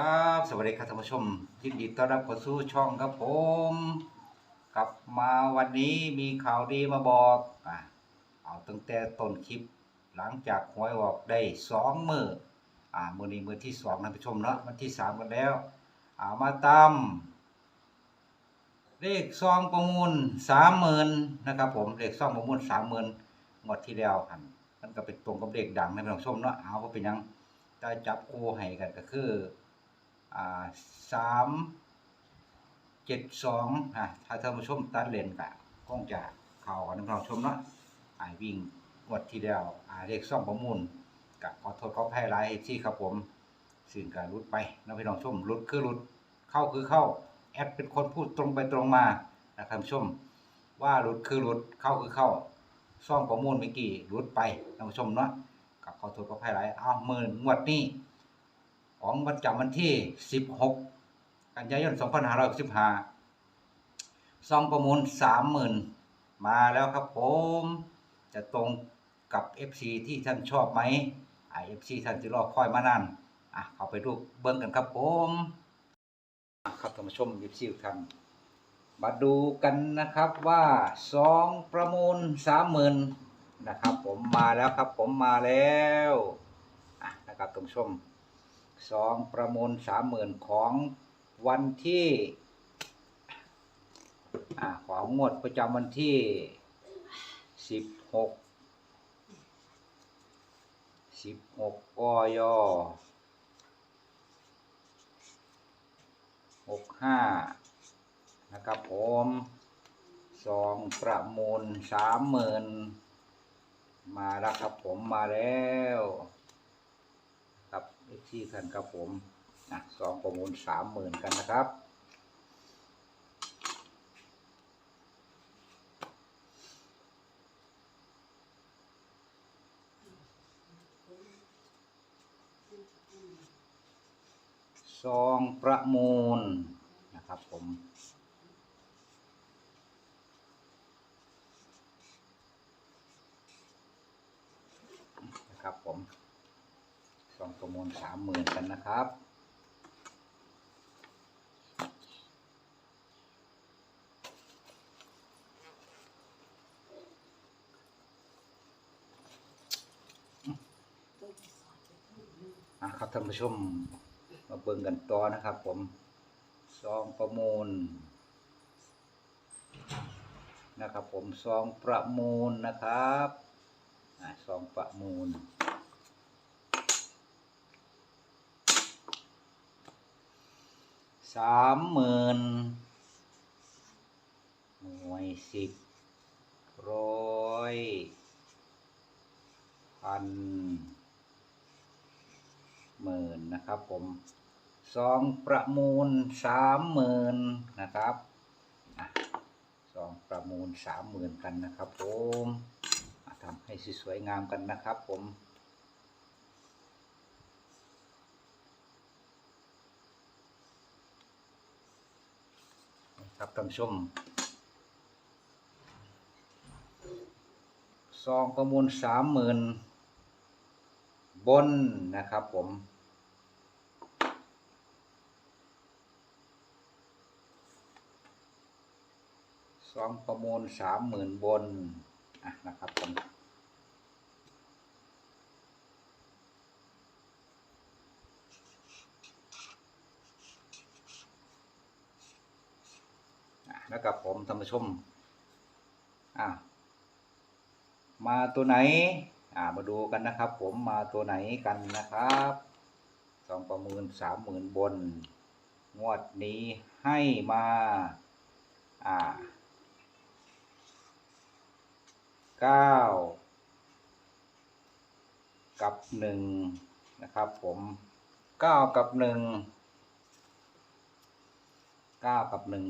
ครับสวัสดีครับท่านผู้ชมยินดีต้อนรับเข้าสู่ช่องครับผมกลับมาวันนี้มีข่าวดีมาบอกอะเอาตั้งแต่ต้นคลิปหลังจากหวยออกได้สองมืออ่ามือนี้มือที่สองท่านผู้ชมเนาะวันที่สามกันแล้วเอามาตามเลขซองประมูลสามหมื่นนะครับผมเลขซองประมูลสามหมื่นงวดที่แล้วหันมันก็เป็นตรงกับเลขดังนะท่านผู้ชมเนาะเอาว่าเป็นยังได้จับคู่ให้กันก็คือ สามเจ็ดสองอะถ้าท่านผู้ชมตัดเลนก็คงจะเข้ากันท่านผู้ชมเนาะอ่าวิ่งงวดที่แล้วอ่าเลขซ่องประมูลกับขอโทษขออภัยหลายที่ครับผมสิ่งการรุดไปนะพี่น้องชมรุดคือรุดเข้าคือเข้าแอดเป็นคนพูดตรงไปตรงมานะท่านผู้ชม ว่ารุดคือรุดเข้าคือเข้าซ่องประมูลเมื่อกี้รุดไปท่านผู้ชมเนาะกับขอโทษขออภัยหลายเอาหมื่นงวดนี้ ของวันจันทร์วันที่ 16 กันยายน 2565ซองประมูล 30,000 มาแล้วครับผม จะตรงกับ FC ที่ท่านชอบไหมไอ FC ท่านที่รอคอยมานานอะเข้าไปดูเบิ้งกันครับผมครับท่านผู้ชม FC ทุกท่านมาดูกันนะครับว่าซองประมูล 30,000นะครับผมมาแล้วครับผมมาแล้วอะนะครับท่านผู้ชม สองประมูลสามหมื่นของวันที่อของงวดประจำวันที่สิบหกสิบหกกยหกห้านะครับผมสองประมูลสามหมื่นมาแล้วครับผมมาแล้ว เลขที่ท่านครับผมนะสองประมูลสามหมื่นกันนะครับซองประมูลนะครับผม นะครับผม สอง ประมูลสามหมื่นกันนะครับอะครับท่านผู้ชมมาเบิ่งกันต่อนะครับผมซองประมูลนะครับผมซองประมูลนะครับซองประมูล สามหมื่นหน่วยสิบร้อยพันหมื่นนะครับผมสองประมูลสามหมื่นนะครับสองประมูลสามหมื่นกันนะครับผมทำให้สวยงามกันนะครับผม ครับท่านผู้ชมซองประมูลสามหมื่นบนนะครับ ผมซองประมูลสามหมื่นบนนะครับผม นะครับผมท่านผู้ชมอะมาตัวไหนอ่ามาดูกันนะครับ ผมมาตัวไหนกันนะครับสองประมูลสามหมื่นบน งวดนี้ให้มาอ่าเก้ากับหนึ่งนะครับ ผมเก้ากับหนึ่งเก้ากับหนึ่ง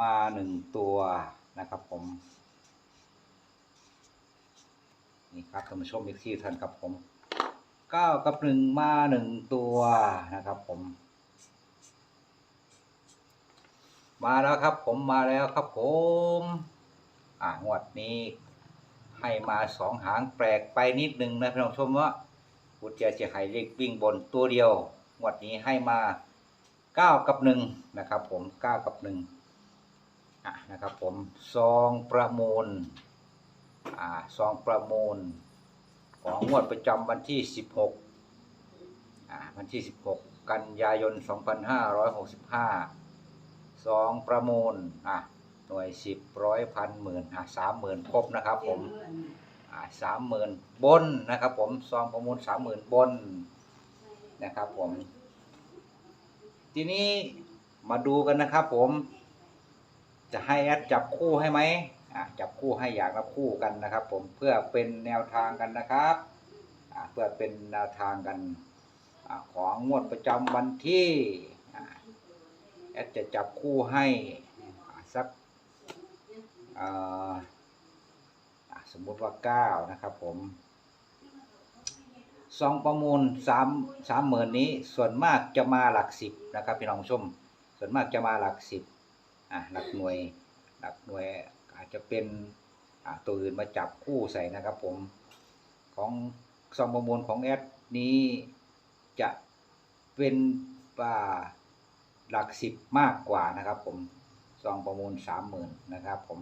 มาหนึ่งตัวนะครับผม นี่ครับท่านผู้ชมอีกที่ท่านครับผมเก้ากับหนึ่งมาหนึ่งตัวนะครับผม มาแล้วครับผมมาแล้วครับผม อ่างวดนี้ให้มาสองหางแปลกไปนิดนึงนะพี่น้องชมว่าพุทธเจ้าจะให้เลขวิ่งบนตัวเดียวงวดนี้ให้มาเก้ากับหนึ่งนะครับผมเก้ากับห นะนะครับผมซองประมูลอ่าซองประมูล ของงวดประจำวันที่ 16อ่าวันที่ 16 กันยายน 2565ซองประมูลอะหน่วย 10ร้อยพันหมื่นอะสามหมื่นครบนะครับผมอ่าสามหมื่นบนนะครับผมซองประมูลสามหมื่นบนนะครับผมทีนี้มาดูกันนะครับผม จะให้แอดจับคู่ให้ไหมอ่าจับคู่ให้อย่างละคู่กันนะครับ ผมเพื่อเป็นแนวทางกันนะครับอ่าเพื่อเป็นแนวทางกันอของงวดประจำวันที่อ่าแอดจะจับคู่ให้อ่าสักอ่าอะสมมุติว่าเก้านะครับผมซองประมูลสามสามหมื่นนี้ส่วนมากจะมาหลักสิบนะครับพี่น้องชม ส่วนมากจะมาหลักสิบ อะหลักหน่วยหลักหน่วยอาจจะเป็นอะตัวอื่นมาจับคู่ใส่นะครับผมของซองประมูลของแอดนี้จะเป็นป่าหลักสิบมากกว่านะครับ ผมซองประมูลสามหมื่นนะครับ ผม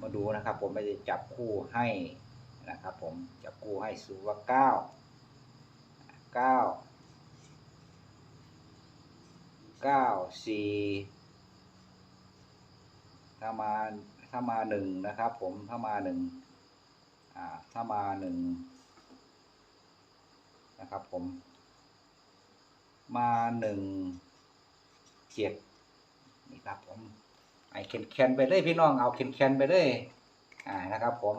มาดูนะครับ ผมไม่ได้จับคู่ให้นะครับ ผมจับคู่ให้สูว่าเก้าเก้าเก้าสี่ ถ้ามาถ้ามาหนึ่งนะครับ ผมถ้ามาหนึ่งอ่าถ้ามาหนึ่งนะครับ ผม มาหนึ่งเจ็ดนี่ครับ ผมไอ้เข็นแคนไปเลยพี่น้องเอาเข็นแคนไปเลยอ่านะครับ ผม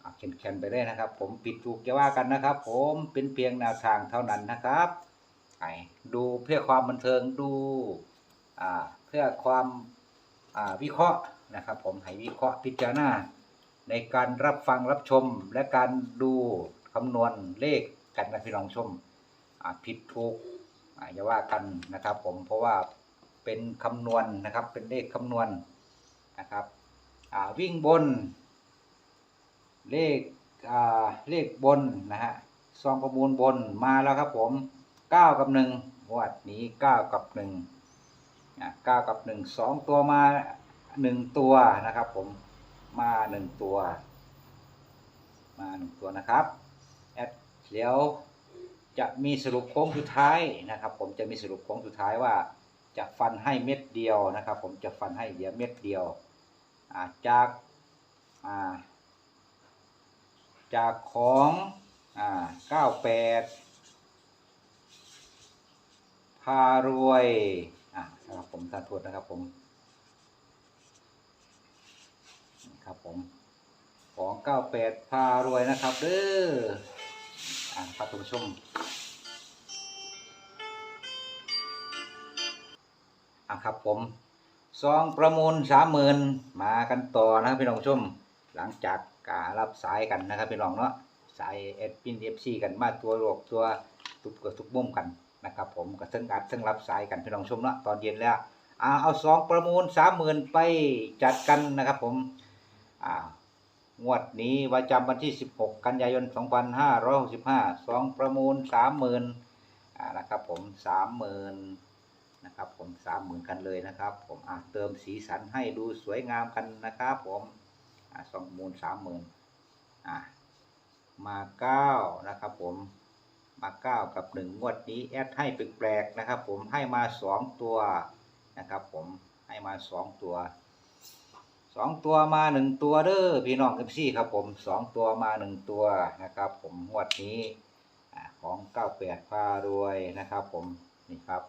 เอาเข็นแคนไปเลยนะครับ ผมปิดถูกจะว่ากันนะครับ ผมเป็นเพียงแนวทางเท่านั้นนะครับไอ้ดูเพื่อความบันเทิงดู อ่า เพื่อความ วิเคราะห์นะครับ ผมให้วิเคราะห์พิจารณาในการรับฟังรับชมและการดูคำนวณเลขกันนะพี่น้องชมผิดถูกอย่าว่ากันนะครับ ผมเพราะว่าเป็นคำนวณนะครับ เป็นเลขคำนวณนะครับวิ่งบน เลขเลขบนนะฮะซองประมูลบนมาแล้วครับผมเก้ากับหนึ่งวดนี้เก้ากับหนึ่ง เก้ากับหนึ่งสองตัวมาหนึ่งตัวนะครับผมมาหนึ่งตัว มาหนึ่งตัวนะครับแอดเดี๋ยวจะมีสรุปโค้งสุดท้ายนะครับ ผมจะมีสรุปโค้งสุดท้ายว่า จะฟันให้เม็ดเดียวนะครับ ผมจะฟันให้เหลือเม็ดเดียวาจากาจากของอ่าเก้าแปดพารวย อ่าครับผมทานโทษนะครับผมนี่ครับผมของเก้าแปดพารวยนะครับเด้ออ่าครับท่านผู้ชมอะครับผมซองประมูลสามหมื่นมากันต่อนะครับพี่น้องผู้ชม หลังจากการรับสายกันนะครับพี่น้องเนาะสายเอดปินเอฟซีกันมาตัวโลกตัวทุกกับทุกมุมกัน นะครับผมก็ทั้งอัดทั้งรับสายกันพี่น้องชมเนาะตอนเย็นแล้วอ่าเอาซองประมูลสามหมื่นไปจัดกันนะครับผมอ่างวดนี้วันจำวันที่ 16 กันยายน 2565ซองประมูลสามหมื่นอ่านะครับผมสามหมื่นนะครับผมสามหมื่นกันเลยนะครับ ผมอะเติมสีสันให้ดูสวยงามกันนะครับผมอะสองมูลสามหมื่นอะมาเก้านะครับผม มาเก้ากับหนึ่งงวดนี้แอดให้แปลกๆนะครับ ผมให้มาสองตัวนะครับ ผมให้มาสองตัวสองตัวมาหนึ่งตัวเด้อพี่น้องเอฟซีครับผมสองตัวมาหนึ่งตัวนะครับ ผมงวดนี้ของเก้าแปดพารวยนะครับ ผมนี่ครับ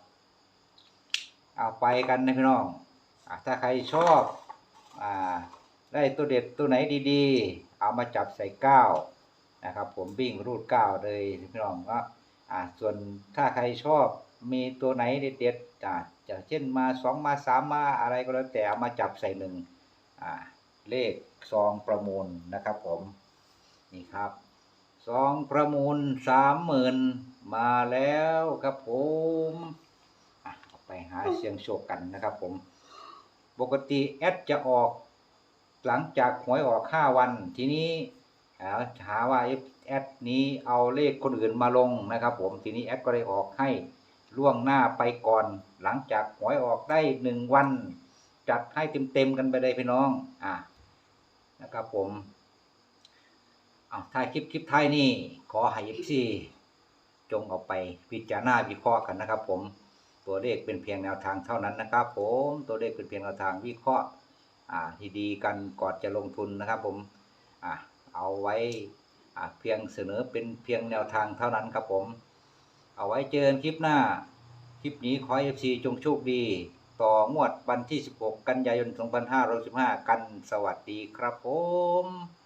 เอาไปกันนะพี่น้องอถ้าใครชอบอได้ตัวเด็ดตัวไหนดีๆ เอามาจับใส่เก้า นะครับผมวิ่งรูดเก้าเลยพี่น้องก็อ่าส่วนถ้าใครชอบมีตัวไหนเด็ดๆอ่าจะเช่นมาสองมาสามมาอะไรก็แล้วแต่เอามาจับใส่หนึ่งอ่าเลขซองประมูลนะครับผมนี่ครับซองประมูลสามหมื่นมาแล้วครับผมอะเอาไปหาเสียงโชคกันนะครับผม ปกติแอดจะออกหลังจากหวยออกห้าวันทีนี้ แล้วหาว่าแอดนี้เอาเลขคนอื่นมาลงนะครับ ผมทีนี้แอดก็เลยออกให้ล่วงหน้าไปก่อน หลังจากหวยออกได้หนึ่งวัน จัดให้เต็มๆกันไปเลยพี่น้องอ่านะครับผมเอาท้ายคลิปคลิปท้ายนี่ขอให้เอฟซีจงเอาไปพิจารณาวิเคราะห์กันนะครับ ผมตัวเลขเป็นเพียงแนวทางเท่านั้นนะครับ ผมตัวเลขเป็นเพียงแนวทางวิเคราะห์ อ่า ที่ดีกันก่อนจะลงทุนนะครับ ผม อ่า เอาไว้เพียงเสนอเป็นเพียงแนวทางเท่านั้นครับผม เอาไว้เจอกันคลิปหน้า คลิปนี้ขอเอฟซีจงโชคดี ต่องวดวันที่ 16 กันยายน 2565 กันสวัสดีครับผม